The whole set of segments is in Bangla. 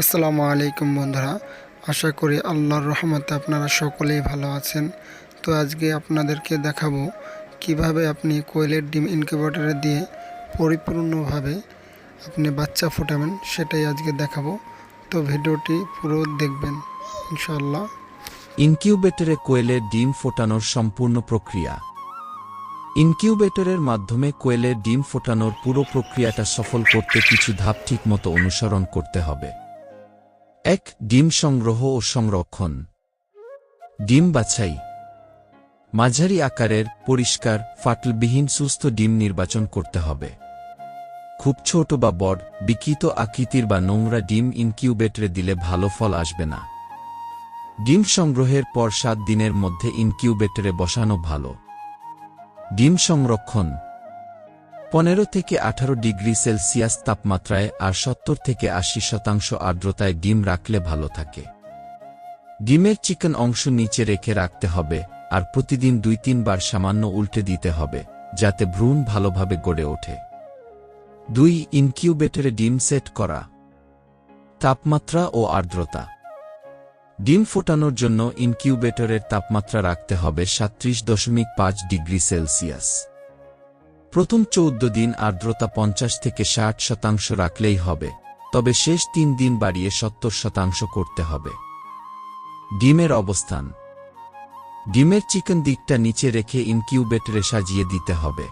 আসসালামু আলাইকুম বন্ধুরা, আশা করি আল্লাহর রহমতে আপনারা সকলেই ভালো আছেন। তো আজকে আপনাদেরকে দেখাবো কীভাবে আপনি কোয়েলের ডিম ইনকিউবেটরে দিয়ে পরিপূর্ণভাবে আপনি বাচ্চা ফোটাবেন, সেটাই আজকে দেখাবো। তো ভিডিওটি পুরো দেখবেন, ইনশাআল্লাহ। ইনকিউবেটরে কোয়েলের ডিম ফোটানোর সম্পূর্ণ প্রক্রিয়া। ইনকিউবেটরের মাধ্যমে কোয়েলের ডিম ফোটানোর পুরো প্রক্রিয়াটা সফল করতে কিছু ধাপ ঠিক মতো অনুসরণ করতে হবে। এক ডিম সংগ্রহ ও সংরক্ষণ। ডিম বাছাই। মাঝারি আকারের, পরিষ্কার, ফাটলবিহীন সুস্থ ডিম নির্বাচন করতে হবে। খুব ছোট বা বড়, বিকৃত আকৃতির বা নোংরা ডিম ইনকিউবেটরে দিলে ভালো ফল আসবে না। ডিম সংগ্রহের পর সাত দিনের মধ্যে ইনকিউবেটরে বসানো ভালো। ডিম সংরক্ষণ। পনেরো থেকে আঠারো ডিগ্রি সেলসিয়াস তাপমাত্রায় আর সত্তর থেকে আশি শতাংশ আর্দ্রতায় ডিম রাখলে ভালো থাকে। ডিমের চিকেন অংশ নিচে রেখে রাখতে হবে আর প্রতিদিন দুই তিনবার সামান্য উল্টে দিতে হবে, যাতে ভ্রূণ ভালোভাবে গড়ে ওঠে। দুই, ইনকিউবেটরে ডিম সেট করা। তাপমাত্রা ও আর্দ্রতা। ডিম ফোটানোর জন্য ইনকিউবেটরের তাপমাত্রা রাখতে হবে সাত্রিশ দশমিক পাঁচ ডিগ্রি সেলসিয়াস। প্রথম চৌদ্দ দিন আর্দ্রতা পঞ্চাশ থেকে ষাট শতাংশ রাখলেই হবে, তবে শেষ তিন দিন বাড়িয়ে সত্তর শতাংশ করতে হবে। ডিমের অবস্থান। ডিমের চিকেন দিকটা নিচে রেখে ইনকিউবেটরে সাজিয়ে দিতে হবে।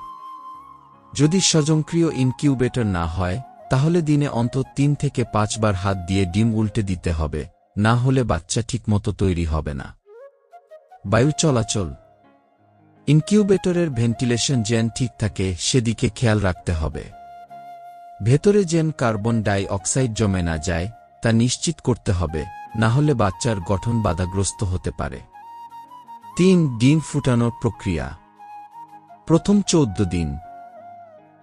যদি স্বজনক্রিয় ইনকিউবেটর না হয়, তাহলে দিনে অন্তত তিন থেকে পাঁচবার হাত দিয়ে ডিম উল্টে দিতে হবে, না হলে বাচ্চা ঠিকমতো তৈরি হবে না। বায়ু চলাচল। ইনকিউবেটরের ভেন্টিলেশন যেন ঠিক থাকে, সেদিকে খেয়াল রাখতে হবে। ভেতরে যেন কার্বন ডাই অক্সাইড জমে না যায়, তা নিশ্চিত করতে হবে, না হলে বাচ্চার গঠন বাধাগ্রস্ত হতে পারে। তিন, ডিম ফুটানোর প্রক্রিয়া। প্রথম চৌদ্দ দিন।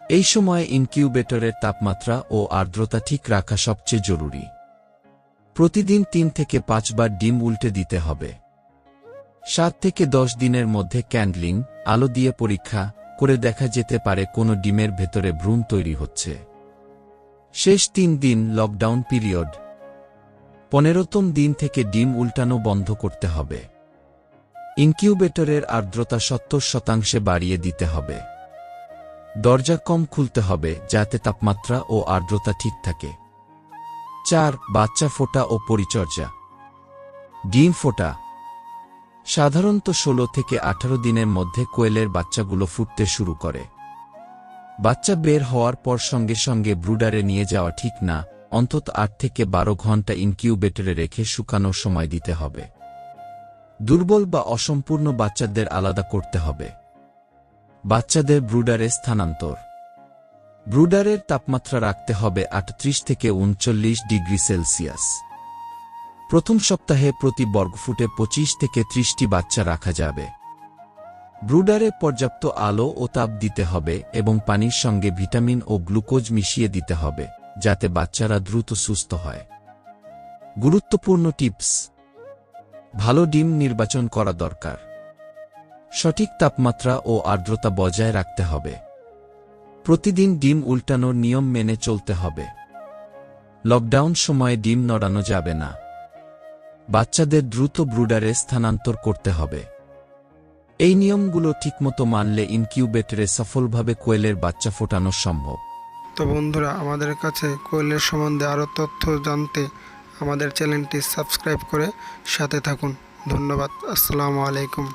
এই সময় ইনকিউবেটরের তাপমাত্রা ও আর্দ্রতা ঠিক রাখা সবচেয়ে জরুরি। প্রতিদিন তিন থেকে পাঁচবার ডিম উল্টে দিতে হবে। সাত থেকে দশ দিনের মধ্যে ক্যান্ডলিং, আলো দিয়ে পরীক্ষা করে দেখা যেতে পারে কোনো ডিমের ভেতরে ভ্রূণ তৈরি হচ্ছে। শেষ তিন দিন লকডাউন পিরিয়ড। পনেরোতম দিন থেকে ডিম উল্টানো বন্ধ করতে হবে। ইনকিউবেটরের আর্দ্রতা সত্তর শতাংশে বাড়িয়ে দিতে হবে। দরজা কম খুলতে হবে যাতে তাপমাত্রা ও আর্দ্রতা ঠিক থাকে। চার, বাচ্চা ফোটা ও পরিচর্যা। ডিম ফোটা সাধারণত ১৬ থেকে আঠারো দিনের মধ্যে কোয়েলের বাচ্চাগুলো ফুটতে শুরু করে। বাচ্চা বের হওয়ার পর সঙ্গে সঙ্গে ব্রুডারে নিয়ে যাওয়া ঠিক না, অন্তত আট থেকে বারো ঘণ্টা ইনকিউবেটরে রেখে শুকানোর সময় দিতে হবে। দুর্বল বা অসম্পূর্ণ বাচ্চাদের আলাদা করতে হবে। বাচ্চাদের ব্রুডারে স্থানান্তর। ব্রুডারের তাপমাত্রা রাখতে হবে আটত্রিশ থেকে উনচল্লিশ ডিগ্রি সেলসিয়াস। প্রথম সপ্তাহে প্রতি বর্গফুটে পঁচিশ থেকে ত্রিশটি বাচ্চা রাখা যাবে। ব্রুডারে পর্যাপ্ত আলো ও তাপ দিতে হবে এবং পানির সঙ্গে ভিটামিন ও গ্লুকোজ মিশিয়ে দিতে হবে, যাতে বাচ্চারা দ্রুত সুস্থ হয়। গুরুত্বপূর্ণ টিপস। ভালো ডিম নির্বাচন করা দরকার। সঠিক তাপমাত্রা ও আর্দ্রতা বজায় রাখতে হবে। প্রতিদিন ডিম উল্টানোর নিয়ম মেনে চলতে হবে। লকডাউন সময়ে ডিম নড়ানো যাবে না। বাচ্চাদের দ্রুত ব্রুডারে স্থানান্তর করতে হবে। এই নিয়মগুলো ঠিকমতো মানলে ইনকিউবেটরে সফলভাবে কোয়েলের বাচ্চা ফোটানো সম্ভব। তো বন্ধুরা, আমাদের কাছে কোয়েলের সম্বন্ধে আরও তথ্য জানতে আমাদের চ্যানেলটি সাবস্ক্রাইব করে সাথে থাকুন। ধন্যবাদ। আসসালামু আলাইকুম।